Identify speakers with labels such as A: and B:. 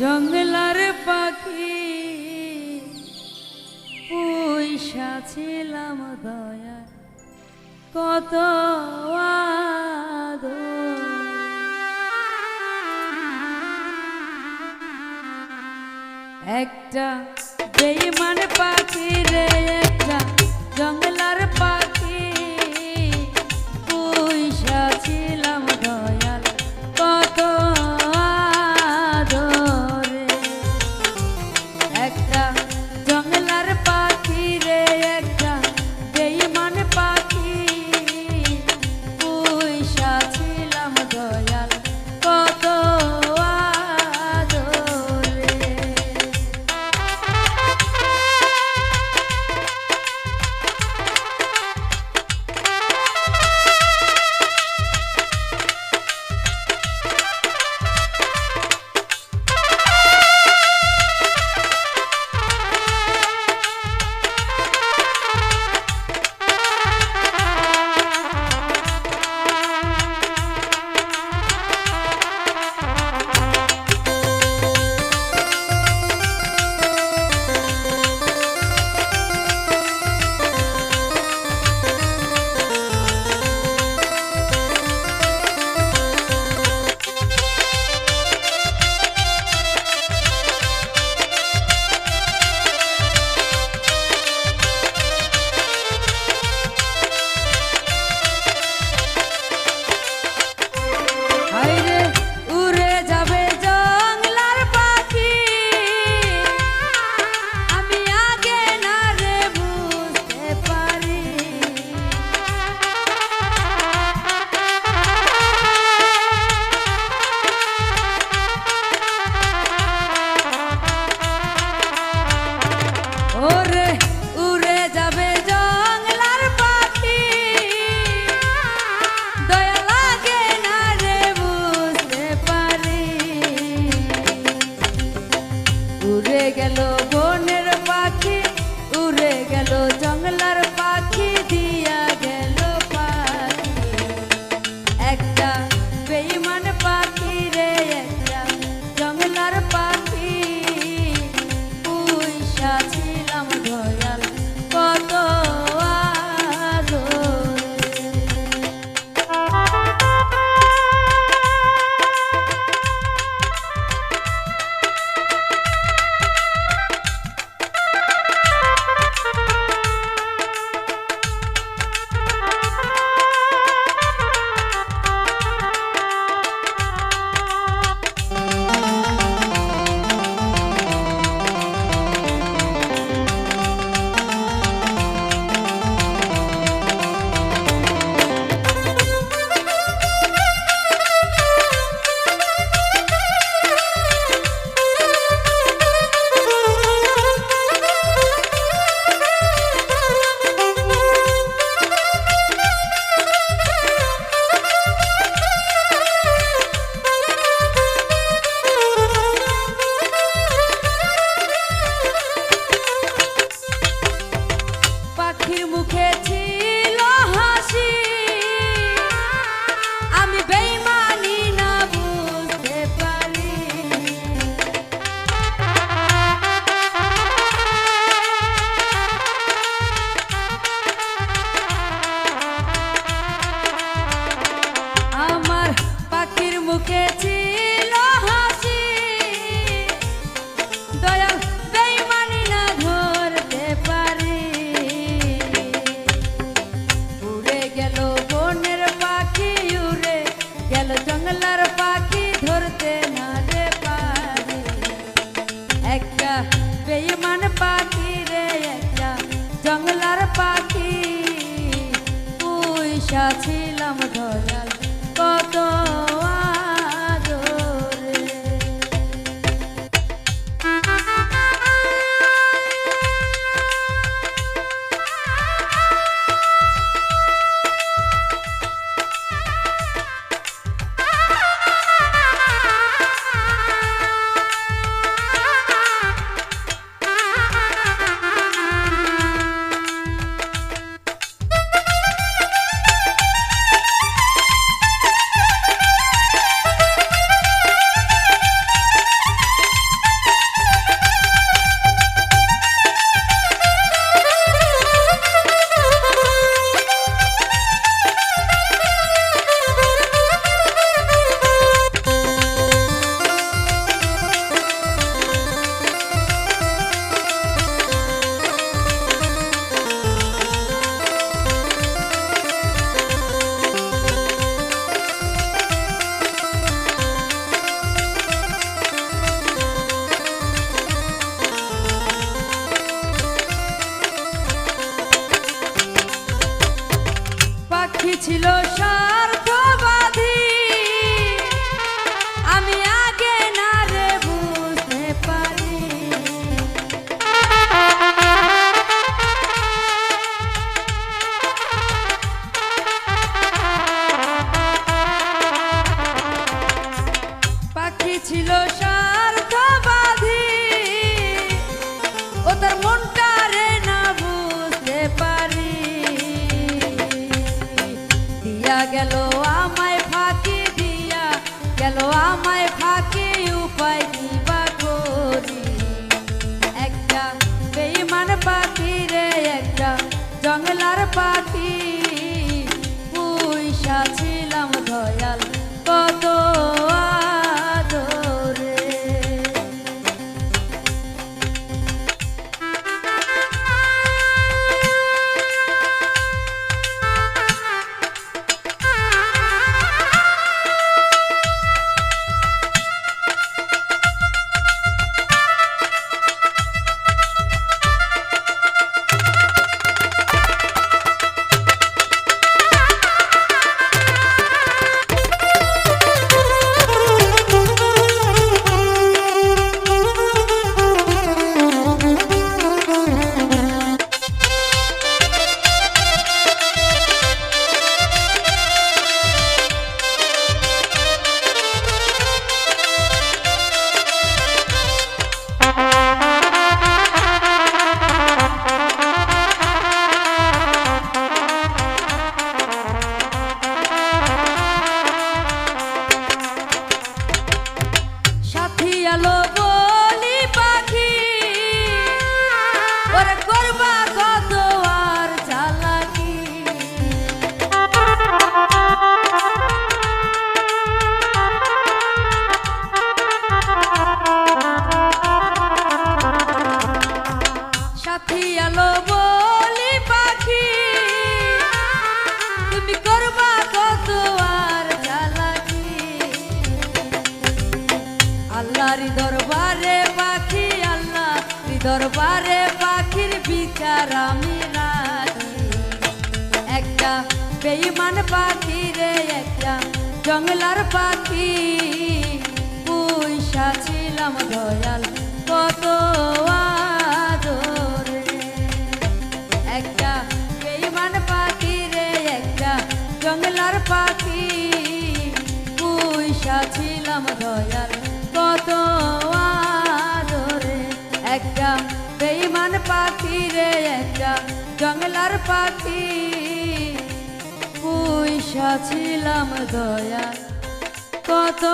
A: জঙ্গলার পাখি পয়সা ছিলাম দয়া কত একটা বেইমান পাখি রে, একটা জঙ্গলার পাখি পয়সা ছিল ওরে ছিল স্বার্থবাদী আল্লাহর দরবারে পাখি আল্লাহ দরবারে পাখির বিচার আমি রাখি। একটা বেইমান পাখি রে, একটা জঙ্গলার পাখি। পুইসা ছিলাম দয়াল, কত আদরে একটা বেইমান পাখি রে, একটা জঙ্গলার পাখি। পুইসা ছিলাম দয়াল কত আদরে একটা বেইমান পাখি রে একটা জঙ্গলার পাখি। পুইসা ছিলাম দয়া কত